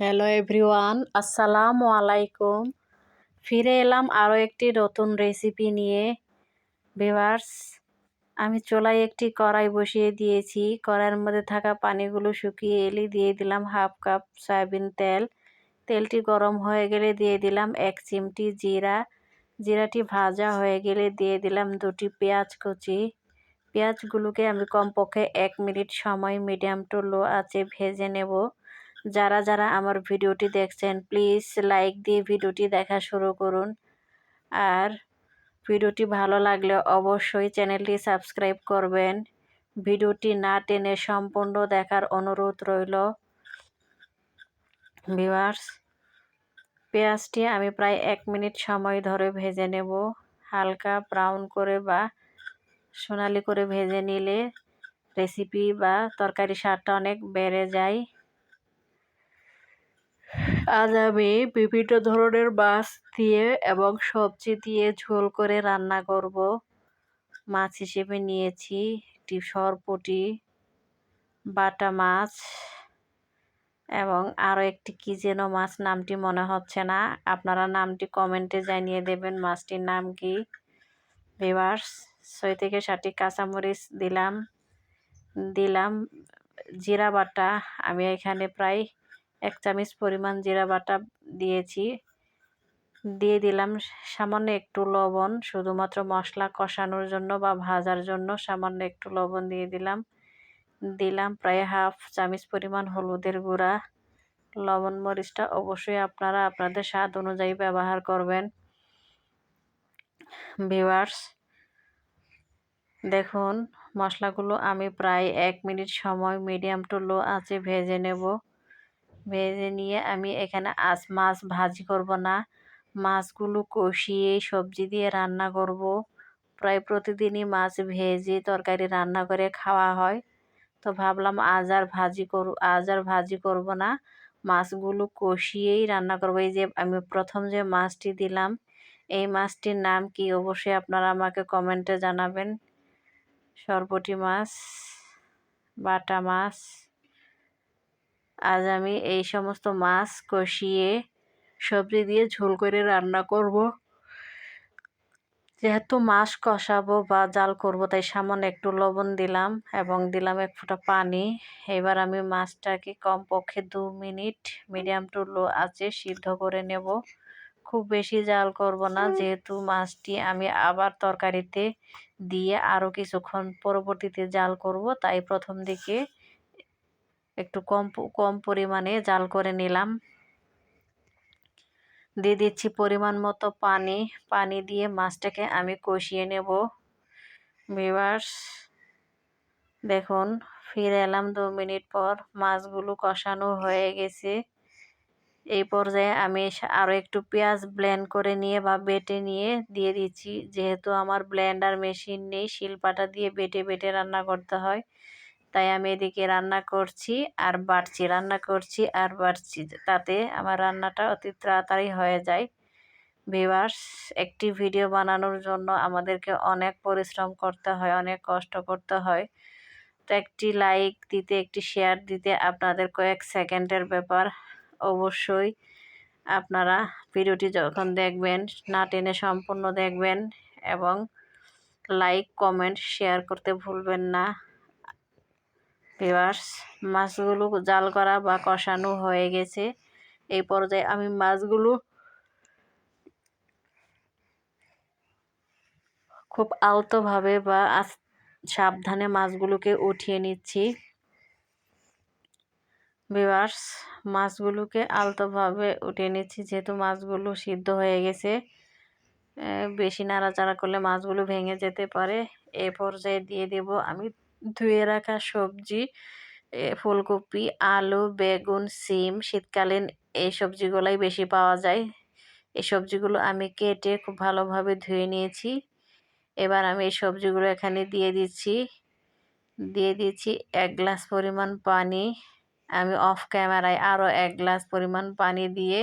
Hello everyone আসসালামু আলাইকুম ফিরে এলাম আরও একটি নতুন রেসিপি নিয়ে। ভিভার্স আমি চোলাই একটি কড়াই বসিয়ে দিয়েছি। কড়াইয়ের মধ্যে থাকা পানিগুলো শুকিয়ে এলে দিয়ে দিলাম হাফ কাপ সয়াবিন তেল। তেলটি গরম হয়ে গেলে দিয়ে দিলাম এক চিমটি জিরা। জিরাটি ভাজা হয়ে গেলে দিয়ে দিলাম দুটি পেঁয়াজ কুচি। পেঁয়াজগুলোকে আমি কমপক্ষে এক মিনিট সময় মিডিয়াম টু লো আছে ভেজে নেব। যারা যারা আমার ভিডিওটি দেখছেন, প্লিজ লাইক দিয়ে ভিডিওটি দেখা শুরু করুন। আর ভিডিওটি ভালো লাগলে অবশ্যই চ্যানেলটি সাবস্ক্রাইব করবেন। ভিডিওটি না টেনে সম্পূর্ণ দেখার অনুরোধ রইল। ভিওয়ার্স পেঁয়াজটি আমি প্রায় এক মিনিট সময় ধরে ভেজে নেব। হালকা ব্রাউন করে বা সোনালি করে ভেজে নিলে রেসিপি বা তরকারি স্বাদটা অনেক বেড়ে যায়। আজ আমি বিভিন্ন ধরনের মাছ দিয়ে এবং সবজি দিয়ে ঝোল করে রান্না করব। মাছ হিসেবে নিয়েছি একটি সরপটি, বাটা মাছ এবং আরও একটি কী যেন মাছ, নামটি মনে হচ্ছে না। আপনারা নামটি কমেন্টে জানিয়ে দেবেন মাছটির নাম কি। ভিভার্স ছয় থেকে ষাটটি কাঁচামরিচ দিলাম। দিলাম জিরা বাটা। আমি এখানে প্রায় এক চামচ পরিমাণ জিরা বাটা দিয়েছি। দিয়ে দিলাম সামান্য একটু লবণ, শুধুমাত্র মশলা কষানোর জন্য বা ভাজার জন্য সামান্য একটু লবণ দিয়ে দিলাম। দিলাম প্রায় হাফ চামচ পরিমাণ হলুদের গুঁড়া। লবণ মরিচটা অবশ্যই আপনারা আপনাদের স্বাদ অনুযায়ী ব্যবহার করবেন। ভিওয়ার্স দেখুন, মশলাগুলো আমি প্রায় এক মিনিট সময় মিডিয়াম টু লো আঁচে ভেজে নেব। ভেজে নিয়ে আমি এখানে আজ মাছ ভাজি করব না। মাছগুলো কষিয়ে সবজি দিয়ে রান্না করব। প্রায় প্রতিদিনই মাছ ভেজে তরকারি রান্না করে খাওয়া হয়। তো ভাবলাম আজ আর ভাজি কর, আজ আর ভাজি করব না। মাছগুলো কষিয়েই রান্না করব। এই যে আমি প্রথম যে মাছটি দিলাম, এই মাছটির নাম কি অবশ্যই আপনারা আমাকে কমেন্টে জানাবেন। সরপটি মাছ, বাটা মাছ আজ আমি এই সমস্ত মাছ কষিয়ে সবজি দিয়ে ঝোল করে রান্না করব। যেহেতু মাছ কষাবো বা জাল করব, তাই সামান্য একটু লবণ দিলাম এবং দিলাম এক ফোঁটা পানি। এবার আমি মাছটাকে কমপক্ষে দু মিনিট মিডিয়াম টু লো আছে সিদ্ধ করে নেব। খুব বেশি জাল করব না, যেহেতু মাছটি আমি আবার তরকারিতে দিয়ে আরও কিছুক্ষণ পরবর্তীতে জাল করব। তাই প্রথম দিকে একটু কম কম পরিমাণে জাল করে নিলাম। দিয়ে দিচ্ছি পরিমাণ মতো পানি। পানি দিয়ে মাছটাকে আমি কষিয়ে নেব। ভিভার্স দেখুন, ফিরে এলাম দু মিনিট পর। মাছগুলো কষানো হয়ে গেছে। এই পর্যায়ে আমি আরও একটু পেঁয়াজ ব্লেন্ড করে নিয়ে বা বেটে নিয়ে দিয়ে দিচ্ছি। যেহেতু আমার ব্লেন্ডার মেশিন নেই, শিলপাটা দিয়ে বেটে বেটে রান্না করতে হয়। তাই আমি এদিকে রান্না করছি আর বাড়ছি, রান্না করছি আর বাড়ছি। তাতে আমার রান্নাটা অতি তাড়াতাড়ি হয়ে যায়। ভিভার্স একটি ভিডিও বানানোর জন্য আমাদেরকে অনেক পরিশ্রম করতে হয়, অনেক কষ্ট করতে হয়। তো একটি লাইক দিতে, একটি শেয়ার দিতে আপনাদের কয়েক সেকেন্ডের ব্যাপার। অবশ্যই আপনারা ভিডিওটি যখন দেখবেন, না টেনে সম্পূর্ণ দেখবেন এবং লাইক, কমেন্ট, শেয়ার করতে ভুলবেন না। ভিওয়ার্স মাছগুলো জাল করা বা কষানো হয়ে গেছে। এই পর্যায়ে আমি মাছগুলো খুব আলতোভাবে বা সাবধানে মাছগুলোকে উঠিয়ে নিচ্ছি। ভিওয়ার্স মাছগুলোকে আলতোভাবে উঠিয়ে নিচ্ছি, যেহেতু মাছগুলো সিদ্ধ হয়ে গেছে। বেশি নাড়াচাড়া করলে মাছগুলো ভেঙে যেতে পারে। এ পর্যায়ে দিয়ে দেব আমি ধুয়ে রাখা সবজি ফুলকপি, আলু, বেগুন, সিম, শীতকালীন এই সবজিগুলাই বেশি পাওয়া যায়। এই সবজিগুলো আমি কেটে খুব ভালোভাবে ধুয়ে নিয়েছি। এবার আমি এই সবজিগুলো এখানে দিয়ে দিচ্ছি। দিয়ে দিচ্ছি এক গ্লাস পরিমাণ পানি। আমি অফ ক্যামেরায় আরও এক গ্লাস পরিমাণ পানি দিয়ে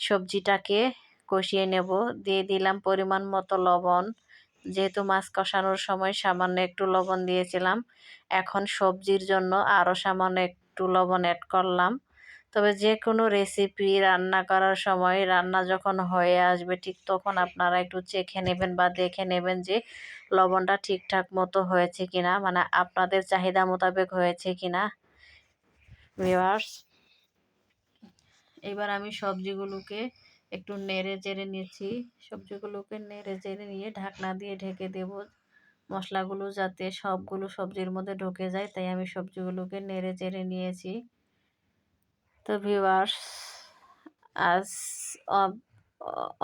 সবজিটাকে কষিয়ে নেব। দিয়ে দিলাম পরিমাণ মতো লবণ। যেহেতু মাছ কষানোর সময় সামান্য একটু লবণ দিয়েছিলাম, এখন সবজির জন্য আরও সামান্য একটু লবণ অ্যাড করলাম। তবে যে কোনো রেসিপি রান্না করার সময় রান্না যখন হয়ে আসবে, ঠিক তখন আপনারা একটু চেখে নেবেন বা দেখে নেবেন যে লবণটা ঠিকঠাক মতো হয়েছে কিনা মানে আপনাদের চাহিদা মোতাবেক হয়েছে কিনা। ভিওয়ার্স এবার আমি সবজিগুলোকে একটু নেড়ে চেড়ে নিচ্ছি। সবজিগুলোকে নেড়ে চেড়ে নিয়ে ঢাকনা দিয়ে ঢেকে দেব। মশলাগুলো যাতে সবগুলো সবজির মধ্যে ঢুকে যায়, তাই আমি সবজিগুলোকে নেড়ে চেড়ে নিয়েছি। তো ভিউয়ার্স আজ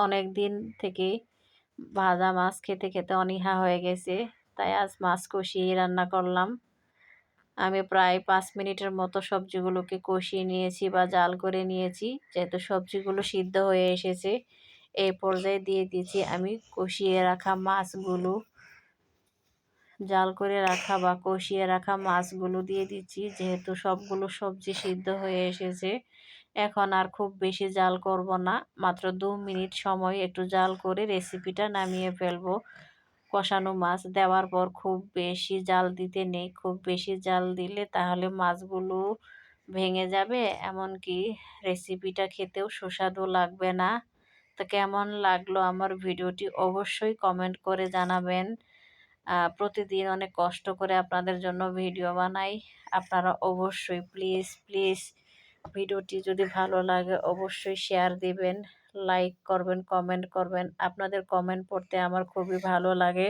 অনেক দিন থেকে ভাজা মাছ খেতে খেতে অনীহা হয়ে গেছে, তাই আজ মাছ কষিয়ে রান্না করলাম। আমি প্রায় পাঁচ মিনিটের মতো সবজিগুলোকে কষিয়ে নিয়েছি বা জাল করে নিয়েছি, যেহেতু সবজিগুলো সিদ্ধ হয়ে এসেছে। এই পর্যায়ে দিয়ে দিয়েছি আমি কষিয়ে রাখা মাছগুলো। জাল করে রাখা বা কষিয়ে রাখা মাছগুলো দিয়ে দিচ্ছি, যেহেতু সবগুলো সবজি সিদ্ধ হয়ে এসেছে। এখন আর খুব বেশি জাল করব না, মাত্র দু মিনিট সময় একটু জাল করে রেসিপিটা নামিয়ে ফেলব। কষানো মাছ দেওয়ার পর খুব বেশি জাল দিতে নেই, খুব বেশি জাল দিলে তাহলে মাছগুলো ভেঙে যাবে। এমনকি রেসিপিটা খেতেও সুস্বাদু লাগবে না। তো কেমন লাগল আমার ভিডিওটি অবশ্যই কমেন্ট করে জানাবেন। প্রতিদিন অনেক কষ্ট করে আপনাদের জন্য ভিডিও বানাই। আপনারা অবশ্যই প্লিজ প্লিজ ভিডিওটি যদি ভালো লাগে অবশ্যই শেয়ার দিবেন। লাইক করবেন কমেন্ট করবেন। আপনাদের কমেন্ট পড়তে আমার খুবই ভালো লাগে।